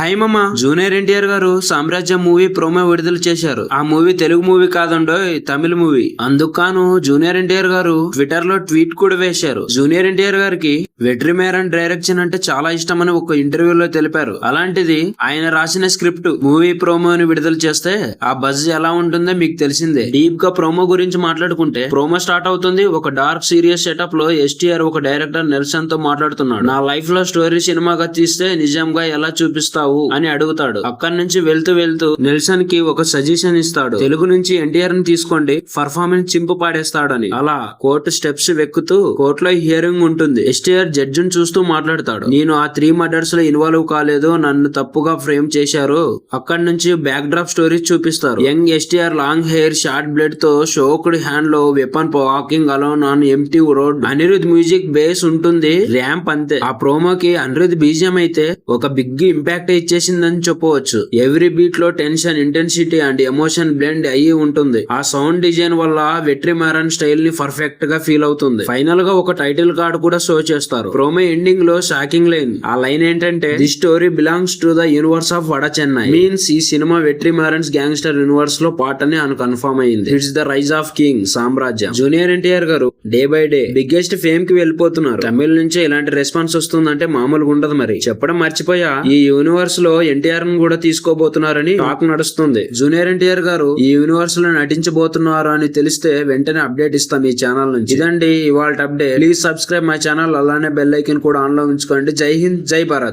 Hi మమ్మ junior NTR గారు సామ్రాజ్యం మూవీ ప్రోమో విడుదల చేశారు. ఆ మూవీ తెలుగు మూవీ కాదండో తమిళ మూవీ. అందుకాను జూనియర్ ఎన్టీఆర్ గారు ట్విట్టర్లో ట్వీట్ కూడా వేశారు. జూనియర్ ఎన్టీఆర్ గారికి వెట్రి మేరన్ డైరెక్షన్ అంటే చాలా ఇష్టమని ఒక ఇంటర్వ్యూలో తెలిపారు. అలాంటిది ఆయన రాసిన స్క్రిప్ట్ మూవీ ప్రోమోని విడుదల చేస్తే ఆ బజ్ ఎలా ఉంటుందో మీకు తెలిసిందే. డీప్గా ప్రోమో గురించి మాట్లాడుకుంటే ప్రోమో స్టార్ట్ అవుతుంది ఒక డార్క్ సీరియస్ సెటప్లో ఎస్టీఆర్ ఒక డైరెక్టర్ నెల్సన్తో మాట్లాడుతున్నాడు. నా లైఫ్లో స్టోరీ సినిమాగా తీస్తే నిజంగా ఎలా చూపిస్తావు? అని అడుగుతాడు. అక్కడి నుంచి వెళ్తూ వెళ్తూ నెల్సన్కి ఒక సజెషన్ ఇస్తాడు. తెలుగు నుంచి ఎన్టీఆర్ని తీసుకోండి పర్ఫార్మెన్స్ చింపు పాడేస్తాడని. అలా కోర్టు స్టెప్స్ వెక్కుతూ కోర్టులో హియరింగ్ ఉంటుంది. ఎస్టీఆర్ జడ్జిని చూస్తూ మాట్లాడతాడు. నేను ఆ త్రీ మర్డర్స్లో ఇన్వాల్వ్ కాలేదు నన్ను తప్పుగా ఫ్రేమ్ చేశారు. అక్కడి నుంచి బ్యాక్ డ్రాప్ స్టోరీస్ చూపిస్తారు. Young STR long hair short బ్లేడ్తో soaked హ్యాండ్లో weapon walking alone on empty road. Anirudh music base ఉంటుంది ర్యాంప్ అంతే. ఆ ప్రోమోకి అనిరుద్ బీజియం అయితే ఒక బిగ్ ఇంపాక్ట్ ఇచ్చేసిందని చెప్పవచ్చు. Every బీట్లో tension intensity and emotion blend అయ్యి ఉంటుంది. ఆ సౌండ్ డిజైన్ వల్ల వెట్రి మారన్ స్టైల్ని పర్ఫెక్ట్గా ఫీల్ అవుతుంది. ఫైనల్గా ఒక టైటిల్ కార్డ్ కూడా షో చేస్తారు. ప్రోమో ఎండింగ్లో షాకింగ్ లైన్ ఆ లైన్ ఏంటంటే the story belongs to the universe of Vada Chennai means ఈ సినిమా వెట్రి మారన్స్ గ్యాంగ్స్టర్ యూనివర్స్లో పార్ట్ అని అను కన్ఫర్మ్ అయింది. It's the rise of king సామ్రాజ్యం. జూనియర్ ఎన్టీఆర్ గారు డే బై డే బిగ్గెస్ట్ ఫేమ్కి వెళ్ళిపోతున్నారు. తమిళ నుంచి ఇలాంటి రెస్పాన్స్ వస్తుందంటే మామూలుగా ఉండదు మరి. చెప్పడం మర్చిపోయా ఈ యూనివర్స్లో ఎన్టీఆర్ను కూడా తీసుకోబోతున్నారని టాక్ నడుస్తుంది. జూనియర్ ఎన్టీఆర్ గారు ఈ యూనివర్స్లో నటించబోతున్నారు అని తెలిస్తే వెంటనే అప్డేట్ ఇస్తాం ఈ ఛానల్ నుంచి. ఇదండి ఇవాళ update please subscribe my channel అలానే బెల్ ఐకన్ కూడా ఆన్లో ఉంచుకోండి. జై హింద్ జై భారత్.